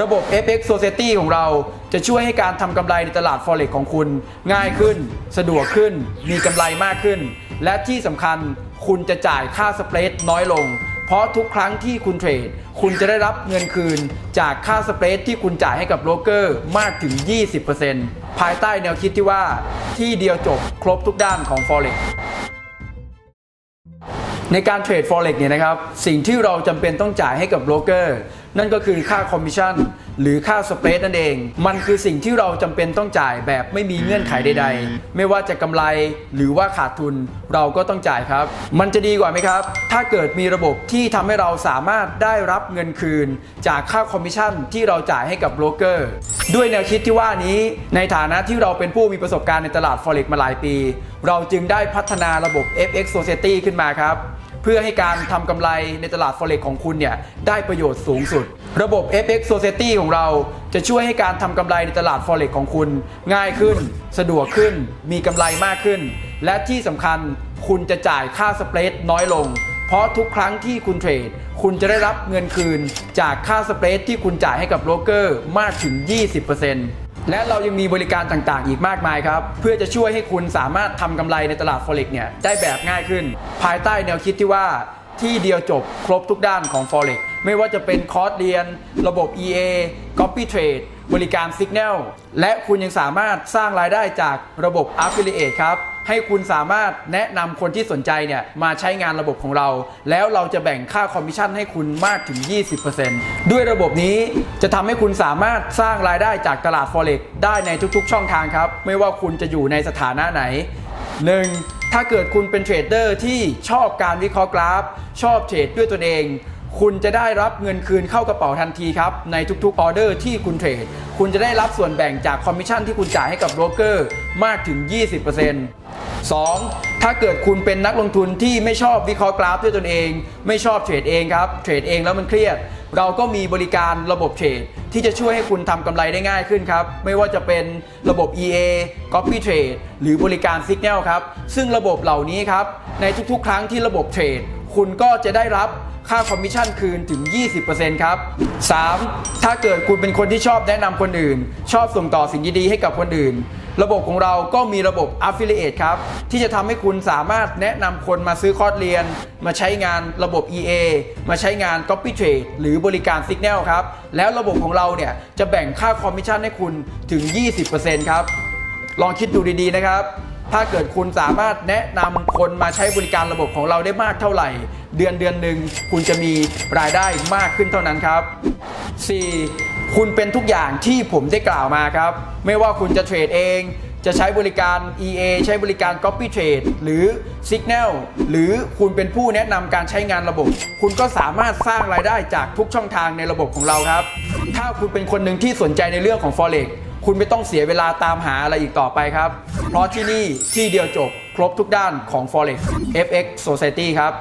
ระบบ FX Society ของเราจะช่วยให้การทำกำไรในตลาด Forex ของคุณ ง่ายขึ้น สะดวกขึ้น มีกำไรมากขึ้น และที่สำคัญคุณจะจ่ายค่าสเปรดน้อยลง เพราะทุกครั้งที่คุณเทรด คุณจะได้รับเงินคืน จากค่าสเปรดที่คุณจ่ายให้กับโบรกเกอร์มากถึง 20%ภายใต้แนวคิดที่ว่าที่เดียวจบครบทุกด้านของ Forex ในการเทรด Forex เนี่ยนะครับสิ่งที่เราจำเป็นต้องจ่ายให้กับโบรกเกอร์นั่นก็คือค่าคอมมิชชั่นหรือค่าสเปรดนั่นเอง มันคือสิ่งที่เราจำเป็นต้องจ่ายแบบไม่มีเงื่อนไขใด ๆ ไม่ว่าจะกำไรหรือว่าขาดทุนเราก็ต้องจ่ายครับ มันจะดีกว่าไหมครับ ถ้าเกิดมีระบบที่ทำให้เราสามารถได้รับเงินคืน จากค่าคอมมิชชั่นที่เราจ่ายให้กับโบรกเกอร์ด้วยแนวคิดที่ว่านี้ ในฐานะที่เราเป็นผู้มีประสบการณ์ในตลาด Forex มาหลายปี เราจึงได้พัฒนาระบบ FX Society ขึ้นมาครับ เพื่อให้การทำกำไรในตลาด Forex ของคุณเนี่ยได้ประโยชน์สูงสุด ระบบ FX Society ของเราจะช่วยให้การทำกำไรในตลาด Forex ของคุณ ง่ายขึ้น สะดวกขึ้น มีกำไรมากขึ้น และที่สำคัญคุณจะจ่ายค่าสเปรดน้อยลง เพราะทุกครั้งที่คุณเทรด คุณจะได้รับเงินคืน จากค่าสเปรดที่คุณจ่ายให้กับโบรกเกอร์มากถึง 20% และเรายังมีบริการต่างๆ อีกมากมายครับ เพื่อจะช่วยให้คุณสามารถทำกำไรในตลาด Forex เนี่ยได้แบบง่ายขึ้น ภายใต้แนวคิดที่ว่าที่เดียวจบครบทุกด้านของ Forex ไม่ว่าจะเป็นคอร์สเรียน ระบบ EA Copy Trade บริการ Signal และคุณยังสามารถสร้างรายได้จากระบบ Affiliate ครับ ให้คุณสามารถแนะนำคนที่สนใจเนี่ยมาใช้งานระบบของเรา แล้วเราจะแบ่งค่าคอมมิชชั่นให้คุณมากถึง 20%ด้วยระบบนี้จะทำให้คุณสามารถสร้างรายได้จากตลาด Forex ได้ในทุกๆ ช่องทางครับ ไม่ว่าคุณจะอยู่ในสถานะไหน 1. ถ้าเกิดคุณเป็นเทรดเดอร์ที่ชอบการวิเคราะห์กราฟ ชอบเทรดด้วยตนเองคุณจะได้รับเงินคืนเข้ากระเป๋าทันทีครับ ในทุกๆออเดอร์ที่คุณเทรด คุณจะได้รับส่วนแบ่งจากคอมมิชชั่นที่คุณจ่ายให้กับโบรกเกอร์มากถึง 20% 2. ถ้าเกิดคุณเป็นนักลงทุนที่ไม่ชอบวิเคราะห์กราฟด้วยตนเอง ไม่ชอบเทรดเองครับ เทรดเองแล้วมันเครียด เราก็มีบริการระบบเทรดที่จะช่วยให้คุณทำกำไรได้ง่ายขึ้นครับ ไม่ว่าจะเป็นระบบ EA Copy Trade หรือบริการ Signal ครับ ซึ่งระบบเหล่านี้ครับ ในทุกๆ ครั้งที่ระบบเทรด คุณก็จะได้รับค่าคอมมิชชั่นคืนถึง 20%ครับ 3. ถ้าเกิดคุณเป็นคนที่ชอบแนะนำคนอื่น ชอบส่งต่อสิ่งดีๆให้กับคนอื่น ระบบของเราก็มีระบบ Affiliate ครับ ที่จะทำให้คุณสามารถแนะนำคนมาซื้อคอร์สเรียน มาใช้งานระบบ EA มาใช้งาน Copy Trade หรือบริการ Signal ครับ แล้วระบบของเราเนี่ยจะแบ่งค่าคอมมิชชั่นให้คุณถึง 20%ครับ ลองคิดดูดีๆนะครับ ถ้าเกิดคุณสามารถแนะนำคนมาใช้บริการระบบของเราได้มากเท่าไหร่ เดือนเดือนหนึ่งคุณจะมีรายได้มากขึ้นเท่านั้นครับ 4. คุณเป็นทุกอย่างที่ผมได้กล่าวมาครับ ไม่ว่าคุณจะเทรดเองจะใช้บริการ EA ใช้บริการ Copy Trade หรือ Signal หรือคุณเป็นผู้แนะนำการใช้งานระบบ คุณก็สามารถสร้างรายได้จากทุกช่องทางในระบบของเราครับ ถ้าคุณเป็นคนหนึ่งที่สนใจในเรื่องของ Forex คุณไม่ต้องเสียเวลาตามหาอะไรอีกต่อไปครับ เพราะที่นี่ที่เดียวจบครบทุกด้านของ Forex FX Society ครับ